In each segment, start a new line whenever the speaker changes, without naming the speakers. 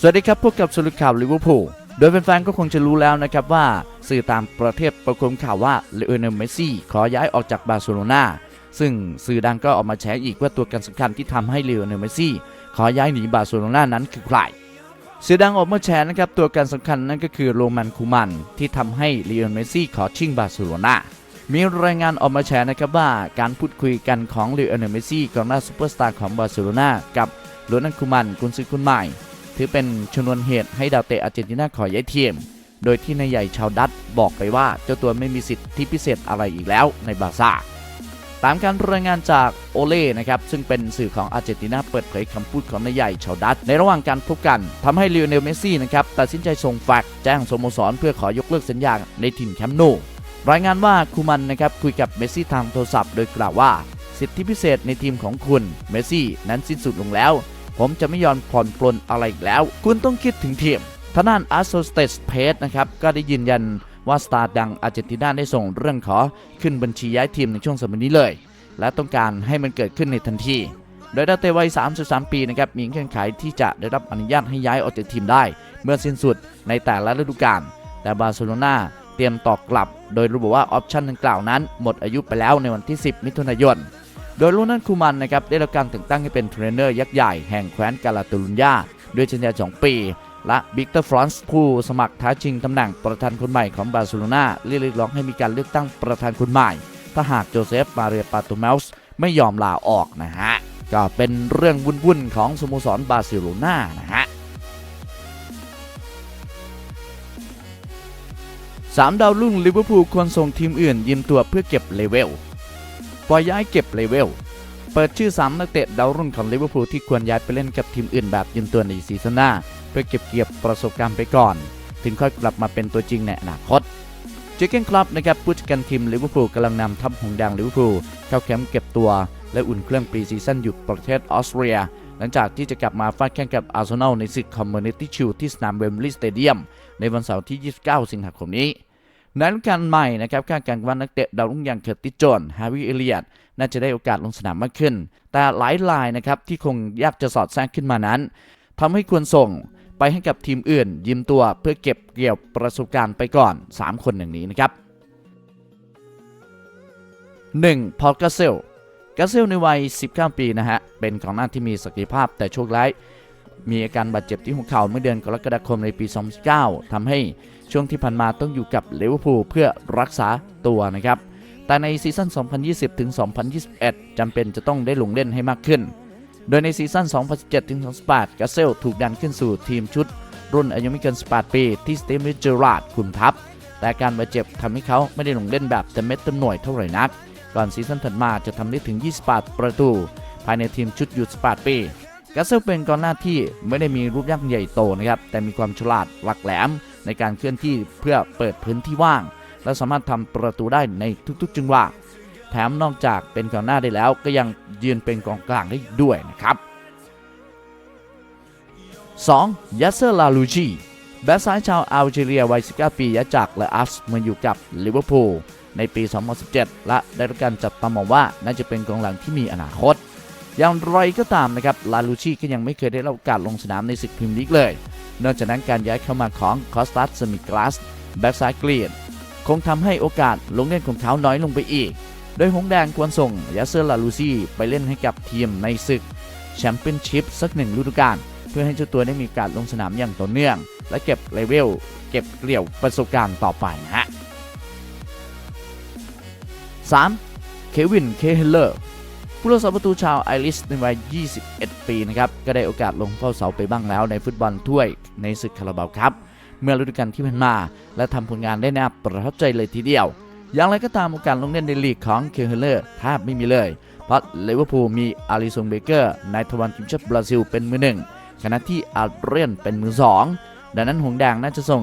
สวัสดีครับพบกับสรุปข่าวลิเวอร์พูลโดยแฟนๆก็คงจะรู้แล้วนะครับว่า สื่อตามประเทศประคมข่าวว่าเลโอเนลเมสซี่ขอย้ายออกจากบาร์เซโลนาซึ่งสื่อดังก็ออกมาแฉอีกว่าตัวการสำคัญที่ทำให้เลโอเนลเมสซี่ขอย้ายหนีบาร์เซโลนานั้นคือใครสื่อดังออกมาแฉนะครับตัวการสำคัญนั่นก็คือโรมันคูมันที่ทำให้เลโอเนลเมสซี่ขอชิงบาร์เซโลนามีรายงานออกมาแฉนะครับว่าการพูดคุยกันของเลโอเนลเมสซี่กองหน้าซูเปอร์สตาร์ของบาร์เซโลนากับโรนัลคูมันกุนซือคนใหม่ ถือเป็นชนวนเหตุให้ดาวเตะอาร์เจนตินาขอย้ายทีม โดยที่นายใหญ่ชาวดัตบอกไปว่าเจ้าตัวไม่มีสิทธิ์ที่พิเศษอะไรอีกแล้วในบาซ่าตามการรายงานจากโอเล่นะครับซึ่งเป็นสื่อของอาร์เจนตินาเปิดเผยคำพูดของนายใหญ่ชาวดัตในระหว่างการพบกันทำให้ลิโอเนลเมสซี่นะครับตัดสินใจส่งแฟกแจ้งสโมสรเพื่อขอยกเลิกสัญญาในถิ่นแคมป์นูรายงานว่าคูมันนะครับคุยกับเมสซี่ทางโทรศัพท์โดยกล่าวว่า สิทธิพิเศษในทีมของคุณเมสซี่นั้นสิ้นสุดลงแล้ว ผมจะไม่ยอมผ่อนปลนอะไรแล้ว คุณต้องคิดถึงทีมทางด้านอาร์โซสเตสเพสนะครับ ก็ได้ยืนยันว่าสตาร์ดังอาร์เจนตินาได้ส่งเรื่องขอขึ้นบัญชีย้ายทีมในช่วงสมัยนี้เลย และต้องการให้มันเกิดขึ้นในทันที โดยดาวเตะวัย 33 ปีนะครับมีเงื่อนไขที่จะได้รับอนุญาตให้ย้ายออกจากทีมได้ เมื่อสิ้นสุดในแต่ละฤดูกาลแต่บาร์เซโลนาเตรียมตอบกลับ โดยระบุว่าออปชั่นดังกล่าวนั้นหมดอายุไปแล้วในวันที่ 10 มิถุนายน โดยลูนันคูมันนะครับได้รับการแต่งตั้งให้เป็นเทรนเนอร์ยักษ์ใหญ่แห่งแคว้นกาลาตูลุญญาด้วยสัญญา2ปี และบิกเตอร์ฟรอนส์ผู้สมัครท้าชิงตำแหน่งประธานคนใหม่ของบาร์เซโลนาเรียกร้องให้มีการเลือกตั้งประธานคนใหม่ ถ้าหากโจเซฟมาเรียปาตูเมลส์ไม่ยอมลาออกนะฮะ ก็เป็นเรื่องวุ่นๆของสโมสรบาร์เซโลนานะฮะสามดาวรุ่งลิเวอร์พูลควรส่งทีมอื่นยืมตัวเพื่อเก็บเลเวล ปล่อยย้ายเก็บเลเวล เปิดชื่อ 3 นักเตะดาวรุ่งของลิเวอร์พูลที่ควรย้ายไปเล่นกับทีมอื่นแบบยืมตัวในซีซั่นหน้าเพื่อเก็บเกี่ยวประสบการณ์ไปก่อน ถึงค่อยกลับมาเป็นตัวจริงในอนาคตเจเกนคลับนะครับผู้จัดการทีมลิเวอร์พูลกำลังนำทัพหงแดงลิเวอร์พูลเข้าแคมป์เก็บตัว และอุ่นเครื่องปรีซีซั่นอยู่ประเทศออสเตรีย หลังจากที่จะกลับมาฟาดแข่งกับอาร์เซนอลในศึกคอมมูนิตี้ชิลที่สนามเวมบลีย์สเตเดียมในวันเสาร์ที่ 29 สิงหาคมนี้ ในฤดูกาลใหม่นะครับคาดการณ์ว่านักเตะดาวรุ่งอย่างเคอร์ติสโจนส์ฮาวิเอเลียตน่าจะได้โอกาสลงสนามมากขึ้น แต่หลายรายนะครับที่คงยากจะสอดแทรกขึ้นมานั้นทำให้ควรส่งไปให้กับทีมอื่น ยืมตัวเพื่อเก็บเกี่ยวประสบการณ์ไปก่อน 3 คนอย่างนี้นะครับ 1. พอลกาเซลกาเซลในวัย 19 ปีนะฮะ เป็นกองหน้าที่มีศักยภาพแต่โชคร้าย มีอาการบาดเจ็บที่หัวเข่าเมื่อเดือนกรกฎาคมในปี 2019ทำให้ ช่วงที่ผ่านมาต้องอยู่กับลิเวอร์พูลเพื่อรักษาตัวนะครับ แต่ในซีซั่น 2020 ถึง 2021 จำเป็นจะต้องได้ลงเล่นให้มากขึ้น โดยในซีซั่น 2017 ถึง 2018 กาเซลถูกดันขึ้นสู่ทีมชุด รุ่นอายุไม่เกิน 18 ปี ที่สเตมิเจอราร์ดคุมทัพ แต่การบาดเจ็บทำให้เขาไม่ได้ลงเล่นแบบเต็มเม็ดเต็มหน่วยเท่าไหร่นัก ก่อนซีซั่นถัดมาจะทำได้ถึง 28 ประตู ภายในทีมชุดยุด18 ปีกาเซลเป็นกองหน้าที่ไม่ได้มีรูปร่างใหญ่โตนะครับ แต่มีความฉลาดหลักแหลม ในการเคลื่อนที่เพื่อเปิดพื้นที่ว่าง และสามารถทำประตูได้ในทุกๆ จังหวะแถมนอกจากเป็นกองหน้าได้แล้วก็ยังยืนเป็นกองกลางได้ด้วยนะครับ 2. ยัสเซอร์ลาลูจีแบ็กซ้ายชาวอัลจีเรียวัย 19 ปีย้ายจากเลอัสมาอยู่กับลิเวอร์พูลในปี 2017 และได้รับการจับตามองว่าน่าจะเป็นกองหลังที่มีอนาคต อย่างไรก็ตามนะครับ ลาลูชีก็ยังไม่เคยได้รับโอกาสลงสนามในศึกพรีเมียร์ลีกเลย นอกจากนั้นการย้ายเข้ามาของคอสตัสสมิกลาสแบ็กซ้ายเกลียนคงทำให้โอกาสลงเล่นของเขาน้อยลงไปอีก โดยหงแดงควรส่งยัสเซอร์ลาลูซี่ไปเล่นให้กับทีมในศึกแชมเปี้ยนชิพสักหนึ่งฤดูกาลเพื่อให้เจ้าตัวได้มีการลงสนามอย่างต่อเนื่อง และเก็บเลเวลเก็บเกลี่ยวประสบการณ์ต่อไปนะฮะ 3. เควิน เคเฮเลอร์ ผู้รักษาประตูชาวไอริสในวัย 21 ปีนะครับก็ได้โอกาสลงเฝ้าเสาไปบ้างแล้วในฟุตบอลถ้วยในศึกคาราบาวครับ เมื่อฤดูกาลที่ผ่านมา และทำผลงานได้น่าประทับใจเลยทีเดียว อย่างไรก็ตามโอกาสลงเล่นในลีกของเคเฮเลอร์แทบไม่มีเลย เพราะลิเวอร์พูลมีอาริซงเบเกอร์นายทวันทีมชาติบราซิลเป็นมือหนึ่งขณะที่อาร์เรียนเป็นมือสองดังนั้นหงแดงน่าจะส่ง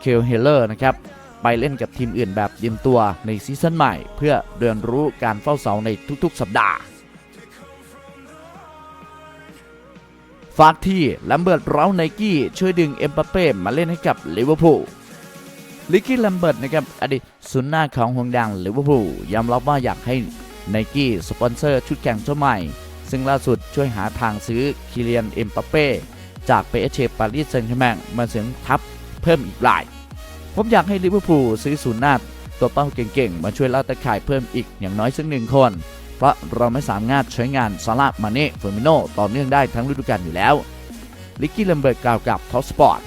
เคลเฮเลอร์นะครับ ไปเล่นกับทีมอื่นแบบยืมตัวในซีซั่นใหม่ เพื่อเรียนรู้การเฝ้าเสาในทุกๆ สัปดาห์ฝากที่แลมเบิร์ตเราไนกี้ช่วยดึงเอ็มบัปเป้มาเล่นให้กับลิเวอร์พูลลิกกี้แลมเบิร์ตนะครับอดีตศูนย์หน้าของหงส์แดงลิเวอร์พูลยอมรับว่าอยากให้ไนกี้สปอนเซอร์ชุดแข่งเจ้าใหม่ ซึ่งล่าสุดช่วยหาทางซื้อคิเลียนเอ็มบัปเป้จากเปเชปารีสแซงต์แชร์แมงมาเสริมทัพเพิ่มอีกราย ผมอยากให้ลิเวอร์พูลซื้อศูนย์หน้าตัวเป้าเก่งๆ มาช่วยล่าตะข่ายเพิ่มอีกอย่างน้อยสักหนึ่งคน เพราะเราไม่สามารถใช้งานซาร่าห์มาเน่เฟอร์มิโนต่อเนื่องได้ทั้งฤดูกาลอยู่แล้ว ลิกกี้เลมเบิร์กกล่าวกับท็อปสปอร์ต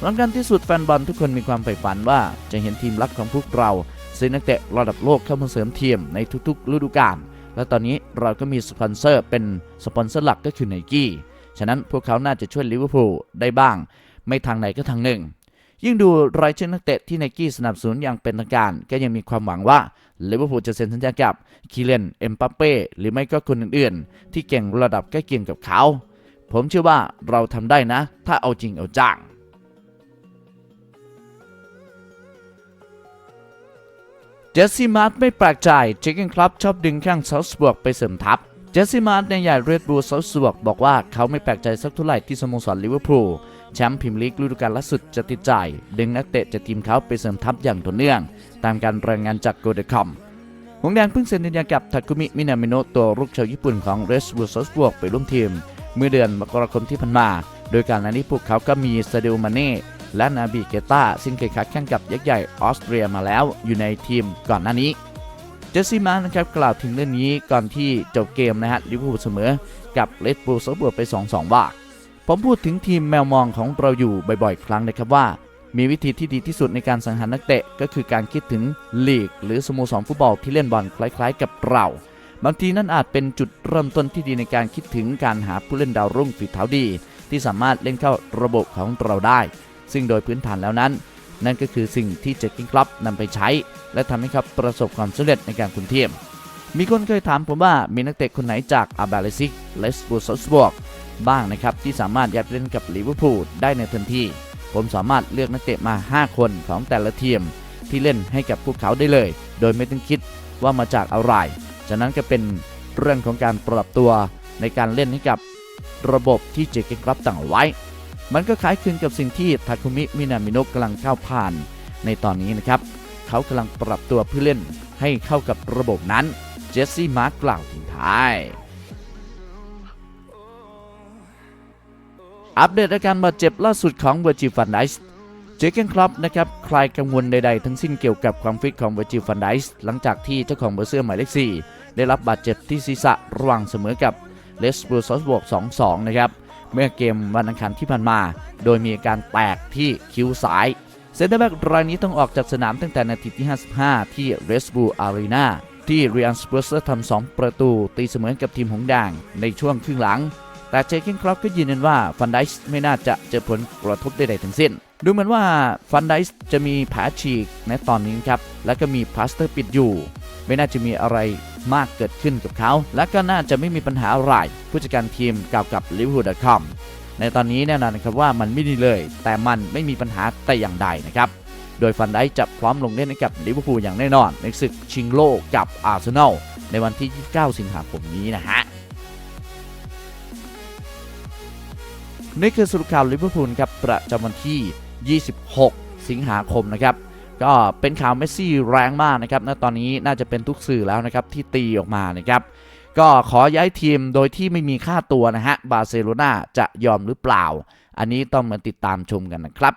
หลังการที่สุดแฟนบอลทุกคนมีความใฝ่ฝันว่าจะเห็นทีมรักของพวกเราซื้อนักเตะระดับโลกเข้ามาเสริมทีมในทุกๆ ฤดูกาล และตอนนี้เราก็มีสปอนเซอร์เป็นสปอนเซอร์หลักก็คือไนกี้ ฉะนั้นพวกเขาน่าจะช่วยลิเวอร์พูลได้บ้าง ไม่ทางใดก็ทางหนึ่ง ยิ่งดูรายชื่อนักเตะที่ไนกี้สนับสนุนอย่างเป็นทางการ ก็ยังมีความหวังว่าลิเวอร์พูลจะเซ็นสัญญากับคิเลนเอ็มปัปเป้หรือไม่ก็คนอื่นๆ ที่เก่งระดับใกล้เคียงกับเขา ผมเชื่อว่าเราทำได้นะ ถ้าเอาจริงเอาจังเจสซี่มาร์ตไม่แปลกใจเจคเกนคลับชอบดึงข้างเซาส์บวกไปเสริมทัพเจสซี่มาร์ตในใหญ่เรดบูลเซาส์บวกบอกว่าเขาไม่แปลกใจสักเท่าไหร่ที่สโมสรลิเวอร์พูล แชมป์พรีเมียร์ลีกฤดูกาลล่าสุดจะติดใจ ดึงนักเตะจากทีมเขาไปเสริมทัพอย่างต่อเนื่อง ตามการรายงานจากโกลเดคอมหงแดงเพิ่งเซ็นสัญญากับทาคุมิมินามิโนะตัวรุกชาวญี่ปุ่นของเรสบูลเซาส์บวกไปร่วมทีม เมื่อเดือนมกราคมที่ผ่านมา โดยการนี้พวกเขาก็มีซาเดลมาเน่และนาบิเกต้าซึ่งเคยค้าแข่งกับยักษ์ใหญ่ออสเตรียมาแล้วอยู่ในทีมก่อนหน้านี้เจสซี่มานะครับกล่าวถึงเรื่องนี้ก่อนที่จบเกมนะฮะลิเวอร์พูลเสมอกับเลดบูลซบวกไป 2-2 ว่า ผมพูดถึงทีมแมวมองของเราอยู่บ่อยๆ ครั้งนะครับว่า มีวิธีที่ดีที่สุดในการสังหารนักเตะ ก็คือการคิดถึงลีก หรือสโมสรฟุตบอลที่เล่นบอลคล้ายๆ กับเรา บางทีนั่นอาจเป็นจุดเริ่มต้นที่ดีในการคิดถึงการหาผู้เล่นดาวรุ่งฝีเท้าดี ที่สามารถเล่นเข้าระบบของเราได้ ซึ่งโดยพื้นฐานแล้วนั้น นั่นก็คือสิ่งที่เจคกิ้งคลับนำไปใช้ และทำให้เขาประสบความสำเร็จในการคุมทีมมีคนเคยถามผมว่ามีนักเตะคนไหนจากอาบาเลซิกเลสบูซอสบวก บ้างนะครับ ที่สามารถยัดเล่นกับลิเวอร์พูลได้ในทันทีผมสามารถเลือกนักเตะมา 5 คนของแต่ละทีมที่เล่นให้กับพวกเขาได้เลย โดยไม่ต้องคิดว่ามาจากอะไรจากนั้นก็เป็นเรื่องของการปรับตัวในการเล่นให้กับระบบที่เจคกิ้งคลับตั้งไว้ มันก็คล้ายคลึงกับสิ่งที่ทาคุมิ มินามิโนะกำลังก้าวผ่านในตอนนี้นะครับ เขากำลังปรับตัวเพื่อเล่นให้เข้ากับระบบนั้น เจสซี่ มาร์กกล่าวทิ้งท้าย อัปเดตอาการบาดเจ็บล่าสุดของเวอร์จิฟันไดส์เจคเกนคลับนะครับ คลายกังวลใดๆ ทั้งสิ้นเกี่ยวกับความฟิตของเวอร์จิฟันไดส์หลังจากที่เจ้าของเบอร์เสื้อหมายเลข4ได้รับบาดเจ็บที่ศีรษะระหว่างเสมอกับเลสบูซอสบวก2-2 นะครับ เมื่อเกมวันอังคารที่ผ่านมา โดยมีอาการแตกที่คิ้วซ้ายเซนเตอร์แบ็กรายนี้ต้องออกจากสนามตั้งแต่นาทีที่ 55 ที่เรสบูอารีนาที่เรียนสเปอร์เซอร์ทำ2ประตูตีเสมอกับทีมหงส์แดงในช่วงครึ่งหลัง แต่เจคินครอปก็ยืนยันว่าฟันไดส์ไม่น่าจะเจอผลกระทบใดๆทั้งสิ้น ดูเหมือนว่าฟันไดส์จะมีแผลฉีกในตอนนี้ครับและก็มีพลาสเตอร์ปิดอยู่ ไม่น่าจะมีอะไรมากเกิดขึ้นกับเขา และก็น่าจะไม่มีปัญหาอะไรผู้จัดการทีมกล่าวกับ liverpool.com ในตอนนี้แน่นอนครับว่ามันไม่ดีเลย แต่มันไม่มีปัญหาแต่อย่างใดนะครับโดยฟันไดจะพร้อมลงเล่นให้กับลิเวอร์พูลอย่างแน่นอน ในศึกชิงโลกกับอาร์เซนอลในวันที่ 29 สิงหาคมนี้นะฮะ นี่คือสรุปข่าวลิเวอร์พูลครับประจำวันที่ 26 สิงหาคมนะครับก็เป็นข่าวเมสซี่แรงมากนะครับณตอนนี้น่าจะเป็นทุกสื่อแล้วนะครับที่ตีออกมานะครับก็ขอย้ายทีมโดยที่ไม่มีค่าตัวนะฮะบาร์เซโลนาจะยอมหรือเปล่า อันนี้ต้องมาติดตามชมกันนะครับ